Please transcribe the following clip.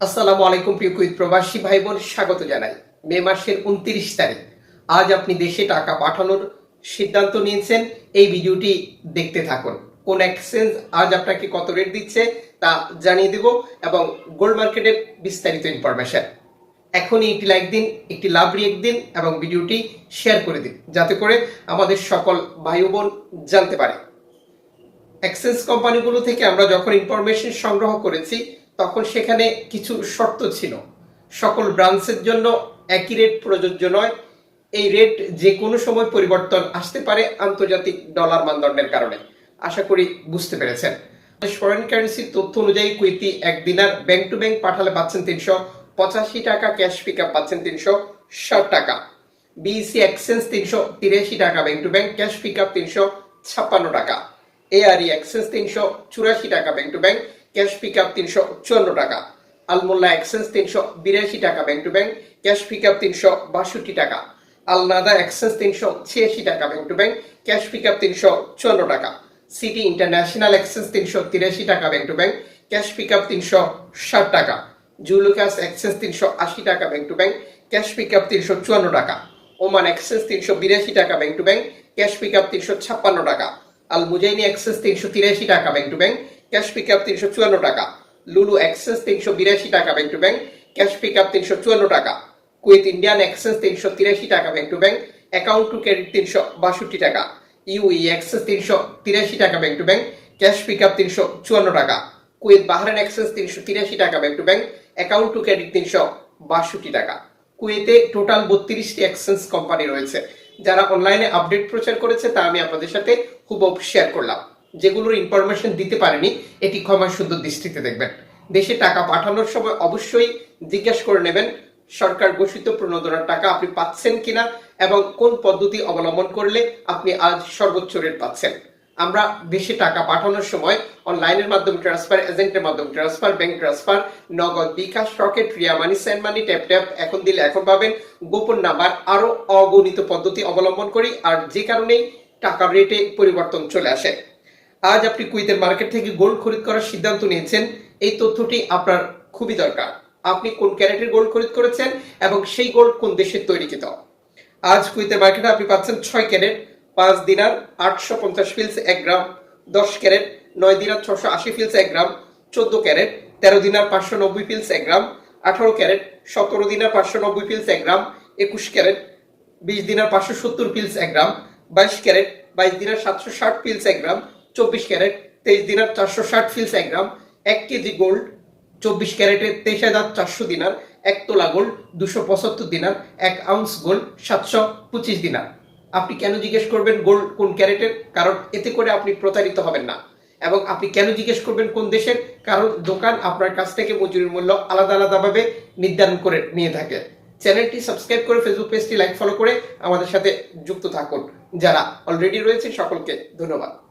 আসসালামু আলাইকুম প্রিয় কুইত প্রবাসী ভাই বোন স্বাগত জানাই। মে মাসের উনত্রিশ তারিখ। আজ আপনি দেশে টাকা পাঠানোর সিদ্ধান্ত নিয়েছেন। এই ভিডিওটি দেখতে থাকুন। কোন এক্সচেঞ্জ আজ আপনাকে কত রেট দিচ্ছে তা জানিয়ে দেব এবং গোল্ড মার্কেটের বিস্তারিত ইনফরমেশন। এখনই একটি লাইক দিন, একটি লাভ রিয়েক্ট দিন এবং ভিডিওটি শেয়ার করে দিন, যাতে করে আমাদের সকল ভাই বোন জানতে পারে। এক্সচেঞ্জ কোম্পানিগুলো থেকে আমরা যখন ইনফরমেশন সংগ্রহ করেছি তখন সেখানে কিছু শর্ত ছিল। সকল ব্রাঞ্চের জন্য একই রেট প্রযোজ্য নয়। এই রেট যে কোনো সময় পরিবর্তন আসতে পারে আন্তর্জাতিক ডলার মানদণ্ডের কারণে। আশা করি বুঝতে পেরেছেন। ফরেন কারেন্সির তথ্য অনুযায়ী কুইতি এক দিনার ব্যাংক টু ব্যাংক পাঠালে পাচ্ছেন তিনশো পঁচাশি টাকা ক্যাশ পিক আপ পাচ্ছেন তিনশো ষাট টাকা। বিইসি এক্সচেঞ্জ তিনশো তিরাশি টাকা bank to bank cash pick up তিনশো ছাপ্পান্ন টাকা। এআরই এক্সচেঞ্জ তিনশো চুরাশি টাকা bank to bank cash pick up তিনশো চুয়ান্ন টাকা। আলমোল্লা এক্সচেঞ্জ তিনশো বিরাশি টাকা bank to bank, cash pick up তিনশো বাষট্টি টাকা। আলনাদা এক্সচেঞ্জ তিনশো ছিয়াশি টাকা bank to bank, cash pick up তিনশো চুয়ান্ন টাকা। সিটি ইন্টারন্যাশনাল এক্সচেঞ্জ তিনশো তিরাশি টাকা bank to bank, cash pick up তিনশো ষাট টাকা। জুলুকাস এক্সচেঞ্জ তিনশো আশি টাকা bank to bank, cash pick up তিনশো চুয়ান্ন টাকা। ওমান এক্সচেঞ্জ তিনশো বিরাশি টাকা bank to bank, cash pick up তিনশো ছাপ্পান্ন টাকা। আল মুজাইনি এক্সচেঞ্জ তিনশো তিরাশি টাকা bank to bank cash pick up তিনশো চুয়ান্ন টাকা। লুলু এক্সচেঞ্জ তিনশো বিরাশি টাকা bank to bank. Cash pick up তিনশো চুয়ান্ন টাকা। কুয়েত ইন্ডিয়ান এক্সচেঞ্জ তিনশো তিরাশি টাকা bank to bank. Account to credit তিনশো বাষট্টি টাকা। ইউই এক্সচেঞ্জ তিনশো তিরাশি টাকা bank to bank. Cash pick up তিনশো চুয়ান্ন টাকা। কুয়েত বাহরান এক্সচেঞ্জ তিনশো তিরাশি টাকা bank to bank. Account to credit তিনশো বাষট্টি টাকা। কুয়েতে টোটাল বত্রিশটি এক্সচেঞ্জ কোম্পানি রয়েছে। যারা অনলাইনে আপডেট প্রচার করেছে তা আমি আপনাদের সাথে খুব শেয়ার করলাম। যেগুলোর ইনফরমেশন দিতে পারেনি, এটি ক্ষমা সুন্দর দৃষ্টিতে দেখবেন। দেশে টাকা পাঠানোর সময় অবশ্যই জিজ্ঞাসা করে নেবেন, সরকার ঘোষিত প্রণোদনার টাকা আপনি পাচ্ছেন কিনা এবং কোন পদ্ধতি অবলম্বন করলে আপনি আজ সর্বোচ্চ রেট পাচ্ছেন। আমরা দেশে টাকা পাঠানোর সময় অনলাইনের মাধ্যমে ট্রান্সফার এজেন্টের মাধ্যমে transfer bank transfer Nagad bKash Rocket Ria money send money tap tap এখন দিলে এখন পাবেন। গোপন নাম্বার আরও অগণিত পদ্ধতি অবলম্বন করি, আর যে কারণেই টাকার রেটে পরিবর্তন চলে আসে। আজ আপনি কুইতের মার্কেট থেকে গোল্ড খরিদ করার সিদ্ধান্ত নিয়েছেন। এই তথ্যটি আপনার খুবই দরকার। আপনি কোন ক্যারেটের গোল্ড খরিদ করেছেন এবং সেই গোল্ড কোন দেশের তৈরিকৃত? আজ কুইতের মার্কেটে আপনি পাচ্ছেন ছয় ক্যারেট, পাঁচ দিনার আটশো পঞ্চাশ ফিলস এক গ্রাম, দশ ক্যারেট, নয় দিনার ছশো আশি ফিলস এক গ্রাম, চোদ্দ ক্যারেট, তেরো দিনার পাঁচশো নব্বই ফিলস এক গ্রাম, আঠারো ক্যারেট, সতেরো দিনার পাঁচশো নব্বই ফিলস এক গ্রাম, একুশ ক্যারেট, বিশ দিনার পাঁচশো সত্তর পিলস এক গ্রাম, বাইশ ক্যারেট, বাইশ দিনার সাতশো ষাট পিলস এক গ্রাম চব্বিশ ক্যারেট, তেইশ দিনার চারশো ষাট ফিলস এক গ্রাম, এক কেজি গোল্ড, চব্বিশ ক্যারেটের তেইশ হাজার চারশো দিনার, এক তোলা গোল্ড, দুশো পঁচাত্তর দিনার, এক আউন্স গোল্ড, সাতশো পঁচিশ দিনার। আপনি কেন জিজ্ঞেস করবেন গোল্ড কোন ক্যারেটের? কারণ এতে করে আপনি প্রতারিত হবেন না। এবং আপনি কেন জিজ্ঞেস করবেন কোন দেশের? কারণ দোকান আপনার কাছ থেকে মজুরির মূল্য আলাদা আলাদাভাবে নির্ধারণ করে নিয়ে থাকে। চ্যানেলটি সাবস্ক্রাইব করে ফেসবুক পেজটি লাইক, ফলো করে আমাদের সাথে যুক্ত থাকুন। যারা অলরেডি রয়েছে, সকলকে ধন্যবাদ।